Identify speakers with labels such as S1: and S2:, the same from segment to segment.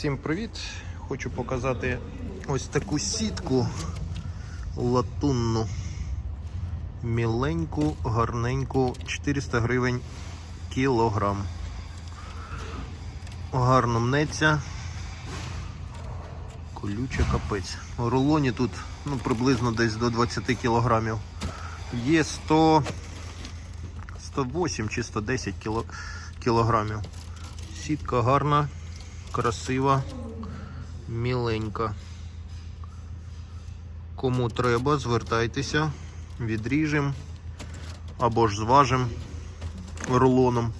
S1: Всім привіт! Хочу показати ось таку сітку латунну. Міленьку, гарненьку, 400 гривень кілограм. Гарно мнеться. Колюча капець. У рулоні тут ну, приблизно десь до 20 кілограмів. Є 100, 108 чи 110 кіло, кілограмів. Сітка гарна, красива, міленька. Кому треба, звертайтеся, відріжемо або ж зважимо рулоном,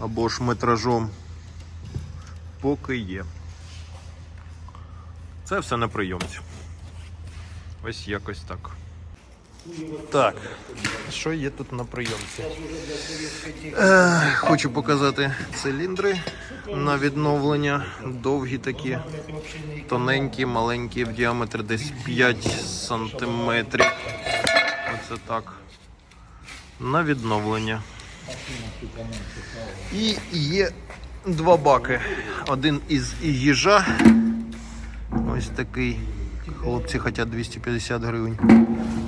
S1: або ж метражом, поки є. Це все на прийомці. Ось якось так. Так, що є тут на прийомці? Е, хочу показати циліндри на відновлення. Довгі такі, тоненькі, маленькі, в діаметр десь 5 сантиметрів. Оце так. На відновлення. І є два баки. Один із їжа. Ось такий. Хлопці хочуть 250 гривень.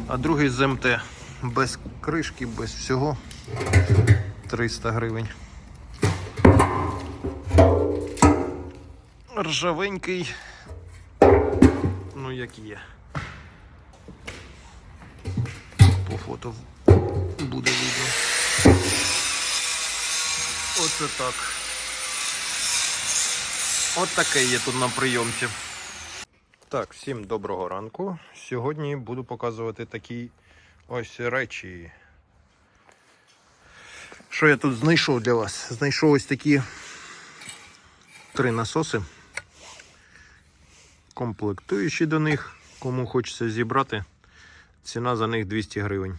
S1: А другий з МТ. Без кришки, без всього. 300 гривень. Ржавенький. Ну, як є. По фото буде видно. Оце так. От таке є тут на прийомці. Так, всім доброго ранку. Сьогодні буду показувати такі ось речі. Що я тут знайшов для вас? Знайшов ось такі три насоси. Комплектуючі до них. Кому хочеться зібрати, ціна за них 200 гривень.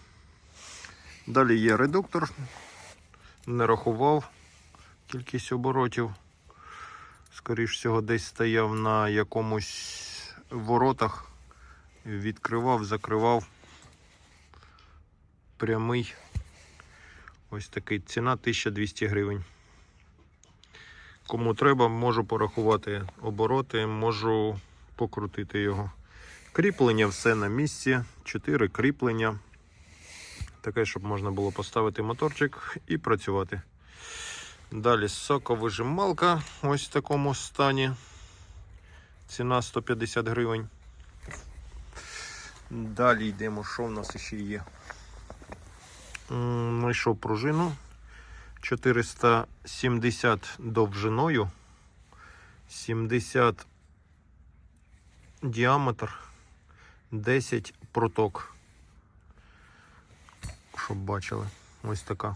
S1: Далі є редуктор. Не рахував кількість оборотів. Скоріш всього, десь стояв на якомусь воротах, відкривав, закривав. Прямий. Ось такий ціна 1200 гривень. Кому треба, можу порахувати обороти, можу покрутити його. Кріплення все на місці, 4 кріплення. Таке, щоб можна було поставити моторчик і працювати. Далі соковижималка ось в такому стані. Ціна 150 гривень. Далі йдемо, що в нас ще є. Знайшов пружину 470 довжиною, 70 діаметр, 10 проток. Щоб бачили, ось така.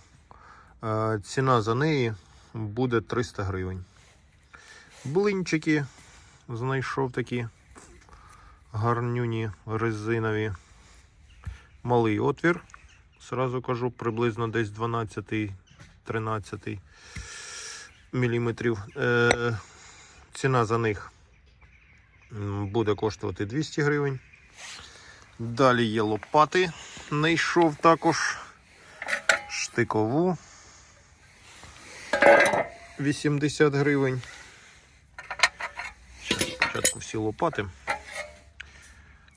S1: Е, Ціна за неї буде 300 гривень. Блинчики знайшов такі гарнюні резинові. Малий отвір. Сразу кажу, приблизно десь 12-13 міліметрів. Е, ціна за них буде коштувати 200 гривень. Далі є лопати. Знайшов також штикову 80 гривень. Всі лопати.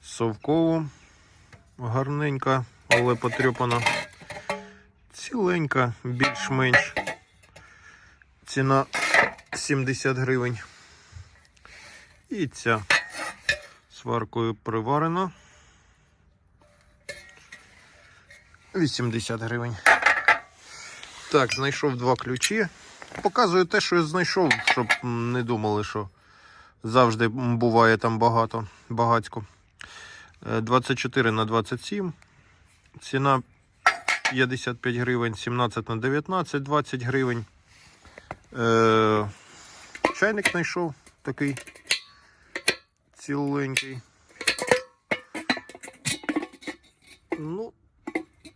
S1: Совкову гарненька, але потрьопана. Ціленька, більш-менш. Ціна 70 гривень. І ця сваркою приварена. 80 гривень. Так, знайшов два ключі. Показую те, що я знайшов, щоб не думали, що завжди буває там багато, багацько. Е, 24 на 27. Ціна 55 гривень, 17 на 19, 20 гривень. Е, чайник знайшов такий ціленький. Ну,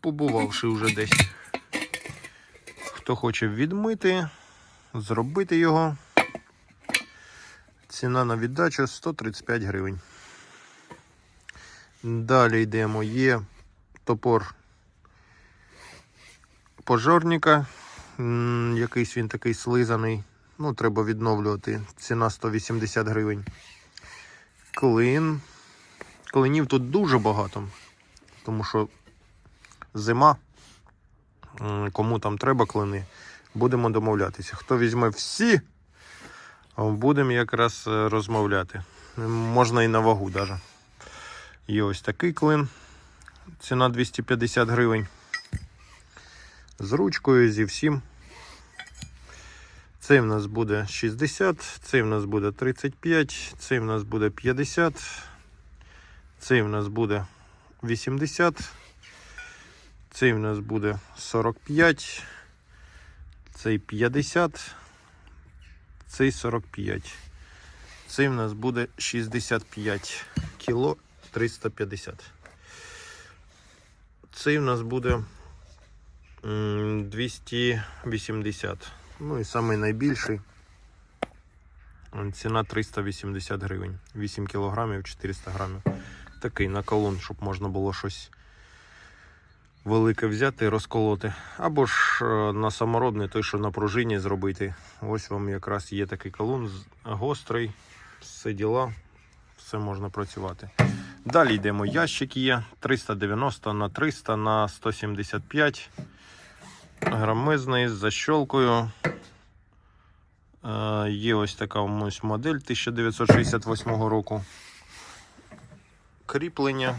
S1: побувавши вже десь. Хто хоче відмити, зробити його. Ціна на віддачу 135 гривень. Далі йдемо. Є топор пожарника. Якийсь він такий слизаний. Ну, треба відновлювати. Ціна 180 гривень. Клин. Клинів тут дуже багато. Тому що зима. Кому там треба клини, будемо домовлятися. Хто візьме всі, будемо якраз е, розмовляти. Можна і на вагу навіть. Є ось такий клин. Ціна 250 гривень. З ручкою, зі всім. Цей в нас буде 60, цей в нас буде 35, цей в нас буде 50, цей в нас буде 80, цей в нас буде 45, цей 50, цей 45. Цей в нас буде 65 кіло 350. Цей в нас буде 280. Ну і найбільший. Ціна 380 гривень. 8 кілограмів 400 грамів. Такий на колон, щоб можна було щось велике взяти і розколоти. Або ж е, на саморобний, той, що на пружині зробити. Ось вам якраз є такий колон з- гострий, все діла, все можна працювати. Далі йдемо. Ящик є 390 на 300 на 175 грамезний з защолкою. Е, Є ось така модель 1968 року. Кріплення.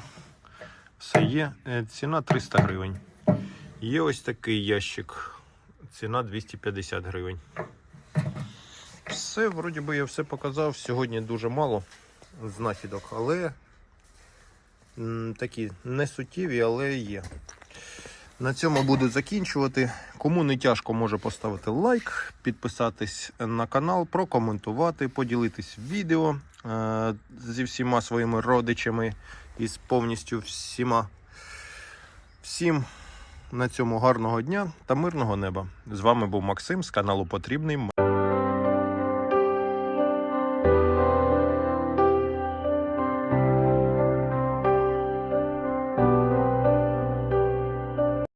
S1: Все є. Е, Ціна 300 гривень. Є ось такий ящик. Ціна 250 гривень. Все, вроді би, я все показав. Сьогодні дуже мало знахідок, але такі не суттєві, але є. На цьому буду закінчувати. Кому не тяжко, може поставити лайк, підписатись на канал, прокоментувати, поділитись відео е, зі всіма своїми родичами і з повністю всіма. Всім на цьому гарного дня та мирного неба. З вами був Максим з каналу Потрібний.